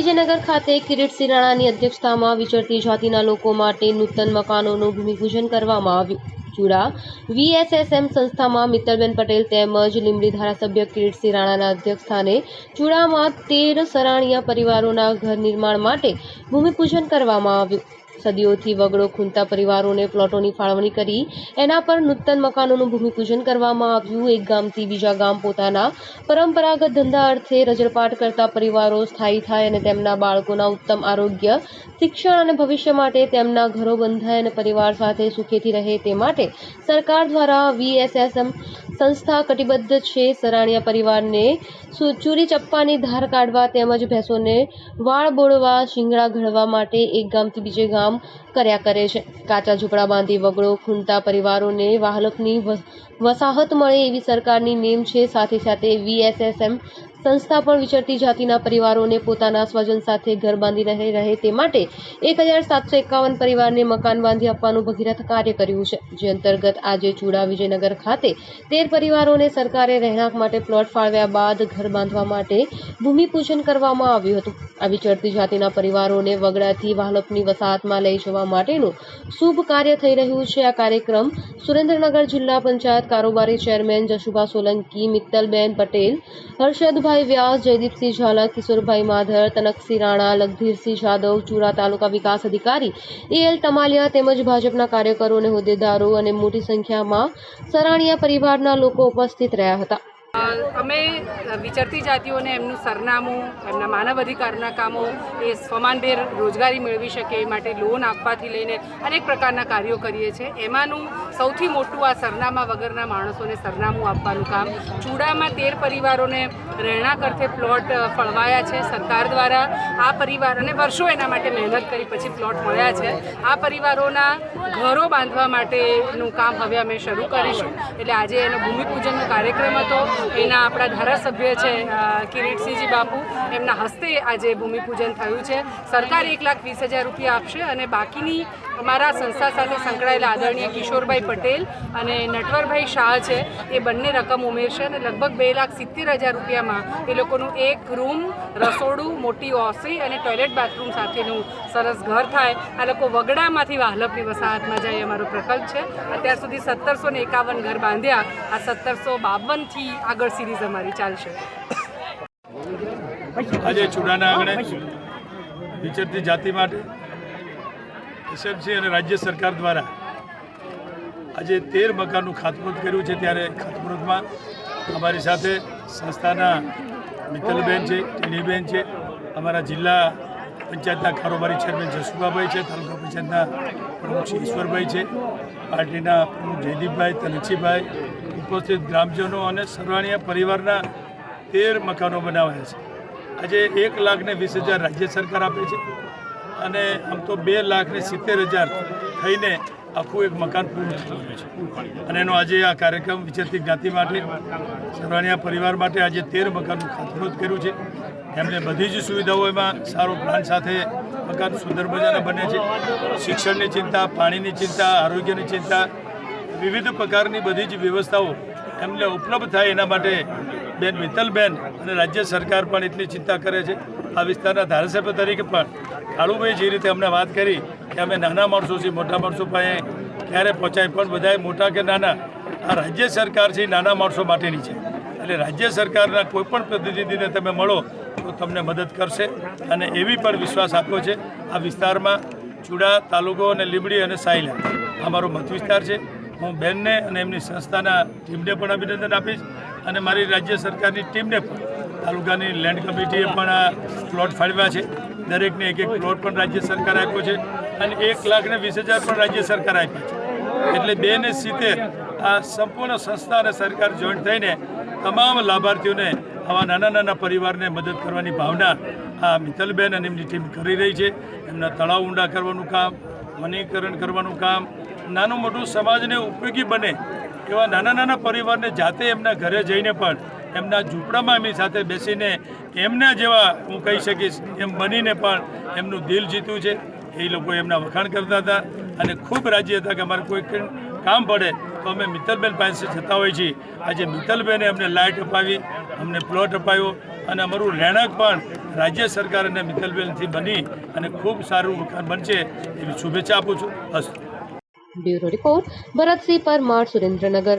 સુરેન્દ્રનગર ખાતે કિરીટ સિરાણાની અધ્યક્ષતામાં વિચરતી જાતિના લોકો માટે નૂતન મકાનોનું ભૂમિપૂજન કરવામાં આવ્યું. ચુડા વીએસએસએમ સંસ્થામાં મિત્તલબેન પટેલ તેમજ લીંબડી ધારાસભ્ય કિરીટ સિરાણાના અધ્યક્ષસ્થાને ચુડામાં તેર સરાણીયા પરિવારોના ઘર નિર્માણ માટે ભૂમિપૂજન કરવામાં આવ્યું. સદીઓથી વગડો ખૂંદતા પરિવારોને પ્લોટોની ફાળવણી કરી, એના પર નૂતન મકાનોનું ભૂમિપૂજન કરવામાં આવ્યું. એક ગામથી બીજા ગામ પોતાના પરંપરાગત ધંધા અર્થે રજળપાટ કરતા પરિવારો સ્થાયી થાય અને તેમના બાળકોના ઉત્તમ આરોગ્ય, શિક્ષણ અને ભવિષ્ય માટે તેમના ઘરો બંધાય અને પરિવાર સાથે સુખેથી રહે તે માટે સરકાર દ્વારા વીએસએસએમ સંસ્થા કટિબદ્ધ છે. સરાણીયા પરિવારને ચૂરી ચપ્પાની ધાર કાઢવા તેમજ ભેંસોને વાળ બોળવા, શિંગડા ઘડવા માટે એક ગામથી બીજે ગામ કર્યા કરે છે. કાચા ઝૂંપડા બાંધી વગડો ખૂંદતા પરિવારોને વાહલકની વસ- વસાહત મળે એવી સરકારની નેમ છે. સાથે સાથે વીએસએસએમ સંસ્થા પણ વિચરતી જાતિના પરિવારોને પોતાના સ્વજન સાથે ઘર બાંધી રહે તે માટે એક હજાર સાતસો એકાવન પરિવારને મકાન બાંધી આપવાનું ભગીરથ કાર્ય કર્યું છે. જે અંતર્ગત આજે ચૂડા વિજયનગર ખાતે તેર પરિવારોને સરકારે રહેણાંક માટે પ્લોટ ફાળવ્યા બાદ ઘર બાંધવા માટે ભૂમિપૂજન કરવામાં આવ્યું હતું. આ વિચરતી જાતિના પરિવારોને વગડાથી વાહલપની વસાહતમાં લઈ જવા માટેનું શુભ કાર્ય થઈ રહ્યું છે. આ કાર્યક્રમ સુરેન્દ્રનગર જિલ્લા પંચાયત કારોબારી ચેરમેન જશુભા સોલંકી, મિત્તલબેન પટેલ હર્ષદભાઈ વ્યાસ, જયદીપસિંહ ઝાલા, કિશોરભાઈ માધર, તનકસિંહ રાણા લખધીરસિંહ જાદવ, ચુરા તાલુકા વિકાસ અધિકારી એલ તમાલિયા તેમજ ભાજપના કાર્યકરો અને હોદ્દેદારો અને મોટી સંખ્યામાં સરાણીયા પરિવારના લોકો ઉપસ્થિત રહ્યા હતા. અમે વિચરતી જાતિઓને એમનું સરનામું, એમના માનવ અધિકારના કામો, એ સ્વમાનભેર રોજગારી મેળવી શકે એ માટે લોન આપવાથી લઈને અનેક પ્રકારના કાર્યો કરીએ છીએ. એમાંનું સૌથી મોટું આ સરનામા વગરના માણસોને સરનામું આપવાનું કામ. ચૂડામાં તેર પરિવારોને રહેણાંક અર્થે પ્લોટ ફળવાયા છે. સરકાર દ્વારા આ પરિવાર અને વર્ષો એના માટે મહેનત કરી પછી પ્લોટ મળ્યા છે. આ પરિવારોના ઘરો બાંધવા માટેનું કામ હવે અમે શરૂ કરીશું. એટલે આજે એનો ભૂમિપૂજનનો કાર્યક્રમ હતો. એના આપણા ધારાસભ્ય છે કિરીટસિંહજી બાપુ. એમના હસ્તે આજે ભૂમિપૂજન થયું છે. સરકાર એક લાખ વીસ હજાર રૂપિયા આપશે અને બાકીની અમારા સંસ્થા સાથે સંકળાયેલા આદરણીય કિશોરભાઈ પટેલ અને નટવરભાઈ શાહ છે, એ બંને રકમ ઉમેરશે અને લગભગ બે લાખ સિત્તેર હજાર રૂપિયામાં એ લોકોનું એક રૂમ, રસોડું, મોટી ઓસરી અને ટોયલેટ બાથરૂમ સાથેનું સરસ ઘર થાય. આ લોકો વગડામાંથી વાહલપની વસાહતમાં જાય અમારો પ્રકલ્પ છે. અત્યાર સુધી સત્તરસો ને એકાવન ઘર બાંધ્યા. આ સત્તરસો બાવનથી આગળ સિરીઝ અમારી ચાલશે. આજે ચૂડાના આંગણે વિચરતી જાતિ માટે એસએમસી અને રાજ્ય સરકાર દ્વારા આજે તેર મકાનનું ખાતમુહૂર્ત કર્યું છે ત્યારે ખાતમુહૂર્તમાં અમારી સાથે સંસ્થાના મિત્તલબેન છે ટીનીબેન છે, અમારા જિલ્લા પંચાયતના કારોબારી ચેરમેન જસુભાભાઈ છે, તાલુકા પંચાયતના પ્રમુખ શ્રી ઈશ્વરભાઈ છે, પાર્ટીના પ્રમુખ જયદીપભાઈ તનક્ષીભાઈ ઉપસ્થિત ગ્રામજનો અને સર્વાણીયા પરિવારના તેર મકાનો બનાવાયા છે. આજે એક લાખને વીસ હજાર રાજ્ય સરકાર આપે છે. અને આમ તો બે લાખ ને સિત્તેર હજાર થઈને આખું એક મકાન પૂરું થયું છે. અને એનો આજે આ કાર્યક્રમ વિચરતી જ્ઞાતિ માટે સરવાણીયા પરિવાર માટે આજે તેર મકાનનું ખાતમુહૂર્ત કર્યું છે. એમને બધી જ સુવિધાઓ એમાં સારો પ્લાન સાથે મકાન સુંદર મજાના બને છે. શિક્ષણની ચિંતા, પાણીની ચિંતા, આરોગ્યની ચિંતા, વિવિધ પ્રકારની બધી જ વ્યવસ્થાઓ એમને ઉપલબ્ધ થાય એના માટે બેન મિત્તલબેન અને રાજ્ય સરકાર પણ એટલી ચિંતા કરે છે. આ વિસ્તારના ધારાસભ્ય તરીકે પણ કાળુભાઈ જે રીતે અમને વાત કરી કે અમે નાના માણસો છીએ, મોટા માણસો પાસે ક્યારે પહોંચાય, પણ બધાએ મોટા કે નાના, આ રાજ્ય સરકાર છે નાના માણસો માટેની છે. એટલે રાજ્ય સરકારના કોઈ પણ પ્રતિનિધિને તમે મળો તો તમને મદદ કરશે અને એવી પણ વિશ્વાસ આપ્યો છે આ વિસ્તારમાં ચૂડા, તાલુકો અને લીંબડી અને સાયલા. આ મારો મત વિસ્તાર છે. હું બેનને અને એમની સંસ્થાના ટીમને પણ અભિનંદન આપીશ અને મારી રાજ્ય સરકારની ટીમને પણ તાલુકાની લેન્ડ કમિટીએ પણ પ્લોટ ફાળવ્યા છે. દરેકને એક એક પ્લોટ પણ રાજ્ય સરકાર આપ્યો છે અને એક લાખ ને વીસ હજાર પણ રાજ્ય સરકાર આપ્યા છે. એટલે બે ને સિત્તેર આ સંપૂર્ણ સંસ્થા અને સરકાર જોઈન્ટ થઈને તમામ લાભાર્થીઓને આવા નાના નાના પરિવારને મદદ કરવાની ભાવના આ મિત્તલબેન અને એમની ટીમ કરી રહી છે. એમના તળાવ ઊંડા કરવાનું કામ, વનીકરણ કરવાનું કામ, નાનું મોટું સમાજને ઉપયોગી બને એવા નાના નાના પરિવારને જાતે એમના ઘરે જઈને પણ એમના ઝૂંપડામાં એમની સાથે બેસીને એમના જેવા હું કહી શકીશ, એમ બનીને પણ એમનું દિલ જીત્યું છે. એ લોકો એમના વખાણ કરતા હતા અને ખૂબ રાજી હતા કે અમારે કોઈ કામ પડે તો અમે મિત્તલબેન પાસે જતા હોઈએ છીએ. આજે મિત્તલબેને અમને લાઇટ અપાવી, અમને પ્લોટ અપાવ્યો અને અમારું રહેણાંક પણ રાજ્ય સરકાર અને મિત્તલબેનથી બની અને ખૂબ સારું મકાન બનશે એવી શુભેચ્છા આપું છું. અસ્તુ બ્યુરો રિપોર્ટ, ભરતસિંહ પરમાર, સુરેન્દ્રનગર.